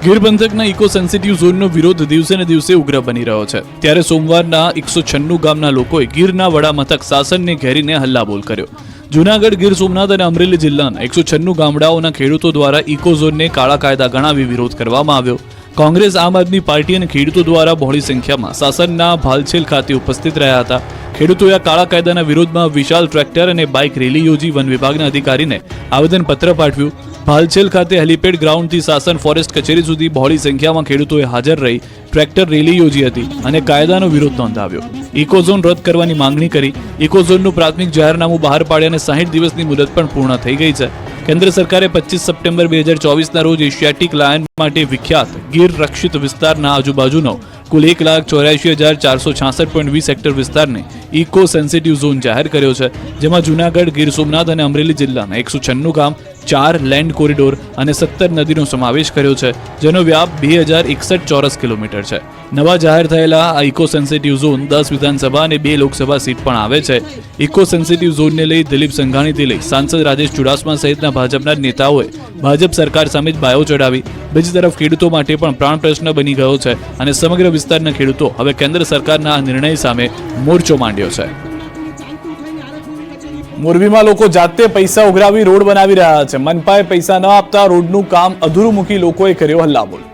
ગીર પંથકના ઇકો સેન્સિટિવ ઝોનનો વિરોધ દિવસે ને દિવસે ઉગ્ર બની રહ્યો છે. ત્યારે સોમવારના એકસો છન્નું ગામના લોકોએ ગીરના વડા મથક સાસનને ઘેરીને હલ્લાબોલ કર્યો. જૂનાગઢ, ગીર સોમનાથ અને અમરેલી જિલ્લાના એકસો છન્નું ગામડાઓના ખેડૂતો દ્વારા ઇકો ઝોનને કાળા કાયદા ગણાવી વિરોધ કરવામાં આવ્યો. કોંગ્રેસ આમ આદમી પાર્ટી અને ખેડૂતો દ્વારા બહોળી સંખ્યામાં સાસનના ભાલછેલ ખાતે ઉપસ્થિત રહ્યા હતા. ખેડૂતોએ કાળા કાયદાના વિરોધમાં વિશાલ ટ્રેક્ટર અને બાઇક રેલી યોજી વન વિભાગના અધિકારીને આવેદનપત્ર પાઠવ્યું. ભાલછેલ ખાતે હેલીપેડ ગ્રાઉન્ડથી સાસન ફોરેસ્ટ કચેરી સુધી બહોળી સંખ્યામાં ખેડૂતોએ હાજર રહી ટ્રેક્ટર રેલી યોજી હતી અને કાયદાનો વિરોધ નોંધાવ્યો. ઇકોઝોન રદ કરવાની માંગણી કરી. ઇકોઝોનનું પ્રાથમિક જાહેરનામું બહાર પાડ્યા અને સાહીઠ દિવસની મુદત પણ પૂર્ણ થઈ ગઈ છે. કેન્દ્ર સરકારે પચીસ સપ્ટેમ્બર બે હજાર ચોવીસના રોજ એશિયાટિક લાયન માટે વિખ્યાત ગીર રક્ષિત વિસ્તારના આજુબાજુનો કુલ એક લાખ ચોર્યાસી હજાર ચારસો છાસઠ પોઈન્ટ વીસ હેક્ટર વિસ્તારને ઇકો સેન્સિટિવ ઝોન જાહેર કર્યો છે, જેમાં જૂનાગઢ, ગીર સોમનાથ અને અમરેલી જિલ્લાના એકસો છન્નું ગામ ચાર લેન્ડ કોરિડોર અને સત્તર નદીનો સમાવેશ કર્યો છે, જેનો વ્યાપ બે હજાર એકસઠ ચોરસ કિલોમીટર છે. નવા જાહેર થયેલા આ ઇકો સેન્સિટિવ ઝોન દસ વિધાનસભા અને બે લોકસભા સીટ પણ આવે છે. ઇકો સેન્સિટિવ ઝોનને લઈ દિલીપ સંઘાણીથી લઈ સાંસદ રાજેશ ચુડાસમા સહિતના ભાજપના નેતાઓએ ભાજપ સરકાર સામે જ બાયો ચડાવી બીજી તરફ ખેડૂતો માટે પણ પ્રાણ પ્રશ્ન બની ગયો છે અને સમગ્ર વિસ્તારના ખેડૂતો હવે કેન્દ્ર સરકારના આ નિર્ણય સામે મોરચો માંડ્યો છે. મોરબીમાં લોકો જાતે પૈસા ઉઘરાવી રોડ બનાવી રહ્યા છે. મનપાએ પૈસા ન આપતા રોડનું કામ અધૂરું મૂકી લોકોએ કર્યો હલ્લાબોલ.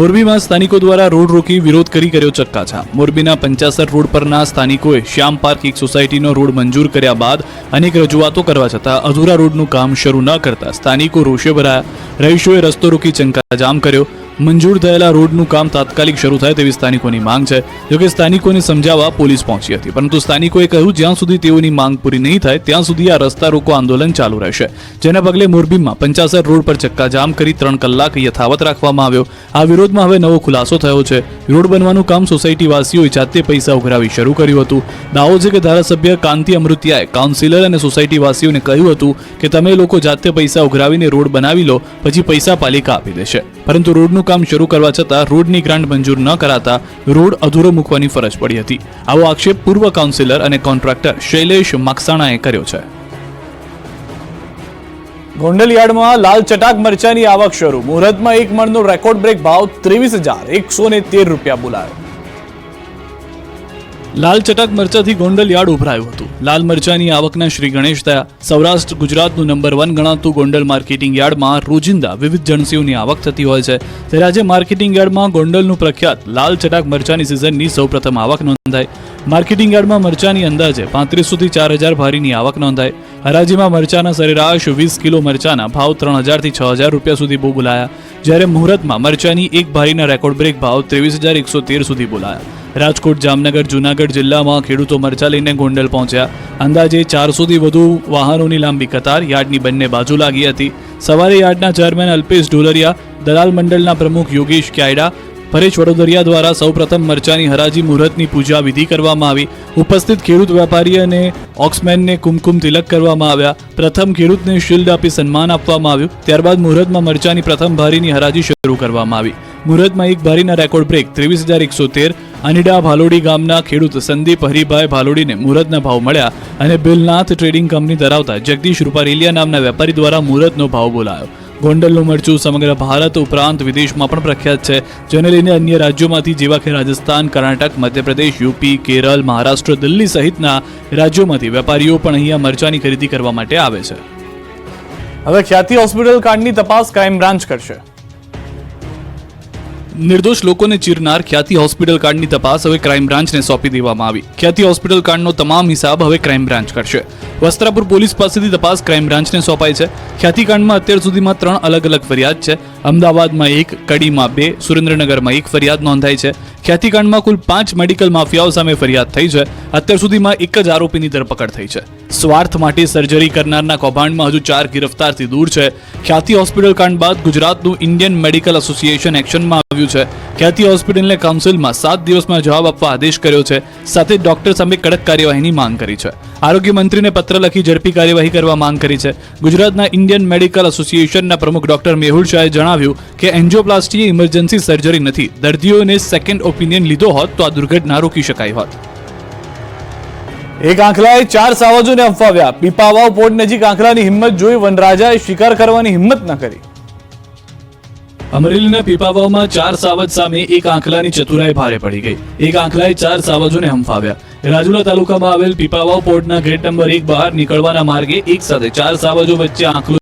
મોરબીમાં સ્થાનિકો દ્વારા રોડ રોકી વિરોધ કરી કર્યો ચક્કાછા મોરબીના પંચાસર રોડ પરના સ્થાનિકોએ શ્યામ પાર્ક એક સોસાયટીનો રોડ મંજૂર કર્યા બાદ અનેક રજૂઆતો કરવા છતાં અધૂરા રોડનું કામ શરૂ ન કરતા સ્થાનિકો રોષે ભરાયા. રહીશોએ રસ્તો રોકી ચંકાજામ કર્યો. મંજૂર થયેલા રોડનું કામ તાત્કાલિક શરૂ થાય તેવી સ્થાનિકોની માંગ છે જોકે સ્થાનિકોને સમજાવવા પોલીસ પહોંચી હતી. પરંતુ સ્થાનિકોએ કહ્યું, જ્યાં સુધી તેઓની માંગ પૂરી નહીં થાય, ત્યાં સુધી આ રસ્તા રોકો આંદોલન ચાલુ રહેશે. જેના પગલે મોરબીમાં પંચાસર રોડ પર ચક્કાજામ કરી ત્રણ કલાક યથાવત રાખવામાં આવ્યો. આ વિરોધમાં હવે નવો ખુલાસો થયો છે. રોડ બનવાનું કામ સોસાયટીવાસીઓએ જાતે પૈસા ઉઘરાવી શરૂ કર્યું હતું. દાવો છે કે ધારાસભ્ય કાંતિ અમૃતિયાએ કાઉન્સિલર અને સોસાયટીવાસીઓને કહ્યું હતું કે, તમે લોકો જાતે પૈસા ઉઘરાવીને રોડ બનાવી લો, પછી પૈસા પાલિકા આપી દેશે. પરંતુ રોડનું કામ શરૂ કરવા છતાં રોડની ગ્રાન્ટ મંજૂર ન કરાતા રોડ અધૂરો મૂકવાની ફરજ પડી હતી. આવો આક્ષેપ પૂર્વ કાઉન્સિલર અને કોન્ટ્રાક્ટર શૈલેષ મકસાણાએ કર્યો છે. ગોંડલ યાર્ડમાં લાલ ચટાક મરચાની આવક શરૂ. મુહૂર્તમાં એક મણનો રેકોર્ડ બ્રેક ભાવ ત્રેવીસ હજાર એકસો ને તેર રૂપિયા બોલાયો. લાલ ચટાક મરચાથી ગોંડલ યાર્ડ ઉભરાયું હતું. લાલ મરચાની આવકના શ્રી ગણેશ થયા સૌરાષ્ટ્ર ગુજરાતનું નંબર વન ગણાતું ગોંડલ માર્કેટિંગ યાર્ડમાં રોજિંદા વિવિધ જણસીઓની આવક થતી હોય છે. ત્યારે આજે માર્કેટિંગ યાર્ડમાં ગોંડલનું પ્રખ્યાત લાલ ચટાક મરચાની સિઝનની સૌપ્રથમ આવક નોંધાઈ. માર્કેટિંગ યાર્ડમાં મરચાની અંદાજે પાંત્રીસોથી ચાર હજાર ભારીની આવક નોંધાઈ. હરાજીમાં મરચાના સરેરાશ વીસ કિલો મરચાના ભાવ ત્રણ હજારથી છ હજાર રૂપિયા સુધી બહુ બોલાયા. જ્યારે મુહૂર્તમાં મરચાની એક ભારીના રેકોર્ડ બ્રેક ભાવ ત્રેવીસ હજાર એકસો તેર સુધી બોલાયા. રાજકોટ, જામનગર, જૂનાગઢ જિલ્લામાં ખેડૂતો મરચા લઈને ગોંડલ પહોંચ્યા. અંદાજે ચારસોથી વધુ વાહનોની લાંબી કતાર યાર્ડની બંને બાજુ લાગી હતી. સવારે યાર્ડના ચેરમેન અલ્પેશ ઢોલરિયા, દલાલ મંડળના પ્રમુખ યોગેશ ક્યાયડા પરેશ વડોદરિયા દ્વારા સૌપ્રથમ મરચાની હરાજી મુહૂર્તની પૂજા વિધિ કરવામાં આવી. ઉપસ્થિત ખેડૂત વેપારી અને ઓક્સમેનને કુમકુમ તિલક કરવામાં આવ્યા. પ્રથમ ખેડૂતને શિલ્ડ આપી સન્માન આપવામાં આવ્યું. ત્યારબાદ મુહૂર્તમાં મરચાની પ્રથમ ભારીની હરાજી શરૂ કરવામાં આવી. મુહૂર્તમાં એક ભારીના રેકોર્ડ બ્રેક, ત્રેવીસ હજાર એકસો તેર, અનિડા ભાલોડી ગામના ખેડૂત સંદીપ હરિભાઈ ભાલોડીને મુહૂર્તના ભાવ મળ્યા અને બિલનાથ ટ્રેડિંગ કંપની ધરાવતા જગદીશ રૂપારેલિયા નામના વેપારી દ્વારા મુહૂર્તનો ભાવ બોલાયો. ગોંડલનું મરચું સમગ્ર ભારત ઉપરાંત વિદેશમાં પણ પ્રખ્યાત છે. જેને લઈને અન્ય રાજ્યોમાંથી જેવા કે રાજસ્થાન, કર્ણાટક, મધ્યપ્રદેશ, યુપી, કેરળ, મહારાષ્ટ્ર, દિલ્હી સહિતના રાજ્યોમાંથી વેપારીઓ પણ અહીંયા મરચાની ખરીદી કરવા માટે આવે છે. હવે ખ્યાતિ હોસ્પિટલ કાંડની તપાસ ક્રાઇમ બ્રાન્ચ કરશે. નિર્દોષ લોકોને ચીરનાર ખ્યાતિ હોસ્પિટલ કાંડની તપાસ હવે ક્રાઇમ બ્રાન્ચને સોંપી દેવામાં આવી. ખ્યાતિ હોસ્પિટલ કાંડનો તમામ હિસાબ હવે ક્રાઇમ બ્રાન્ચ કરશે. વસ્ત્રાપુર પોલીસ પાસેથી તપાસ ક્રાઇમ બ્રાન્ચને સોંપાઈ છે. ખ્યાતિ કાંડમાં અત્યાર સુધીમાં ત્રણ અલગ અલગ ફરિયાદ છે. અમદાવાદમાં એક, કડીમાં બે, સુરેન્દ્રનગરમાં એક ફરિયાદ નોંધાઈ છે. ખ્યાતિકાંડમાં કુલ પાંચ મેડિકલ માફિયાઓ સામે ફરિયાદ થઈ છે. અત્યાર સુધીમાં એક જ આરોપીની ધરપકડ થઈ છે. સ્વાર્થ માટે સર્જરી કરનારના કૌભાંડમાં હજુ ચાર ગિરફતારથી દૂર છે. ખ્યાતિ હોસ્પિટલ કાંડ બાદ ગુજરાતનું ઇન્ડિયન મેડિકલ એસોસિએશન એક્શનમાં આવ્યું છે. ખ્યાતિ હોસ્પિટલને કાઉન્સિલમાં સાત દિવસમાં જવાબ આપવા આદેશ કર્યો છે. સાથે ડોક્ટર સામે કડક કાર્યવાહીની માંગ કરી છે. આરોગ્ય મંત્રીને પત્ર લખી ઝડપી કાર્યવાહી કરવા માંગ કરી છે. ગુજરાતના ઇન્ડિયન મેડિકલ એસોસિએશનના પ્રમુખ ડોક્ટર મેહુલ શાહે જણાવ્યું કે એન્જિયોપ્લાસ્ટી ઇમરજન્સી સર્જરી નથી. દર્દીઓને સેકન્ડ ઓપિનિયન લીધો હોત તો આ દુર્ઘટના રોકી શકાઈ હોત. એક આંખલાએ ચાર સાવજોને અફવાવ્યા. પીપાવાવ પોર્ટ નજીક આંખલાની હિંમત જોઈ વનરાજાએ શિકાર કરવાની હિંમત ન કરી. અમરેલીના પીપાવાવમાં ચાર સાવજ સામે એક આંખલાની ચતુરાઈ ભારે પડી ગઈ. એક આંખલાએ ચાર સાવજોને હંફાવ્યા. રાજુલા તાલુકામાં આવેલ પીપાવાવ પોર્ટના ગેટ નંબર એક બહાર નીકળવાના માર્ગે એક સાથે ચાર સાવજો વચ્ચે આંખલો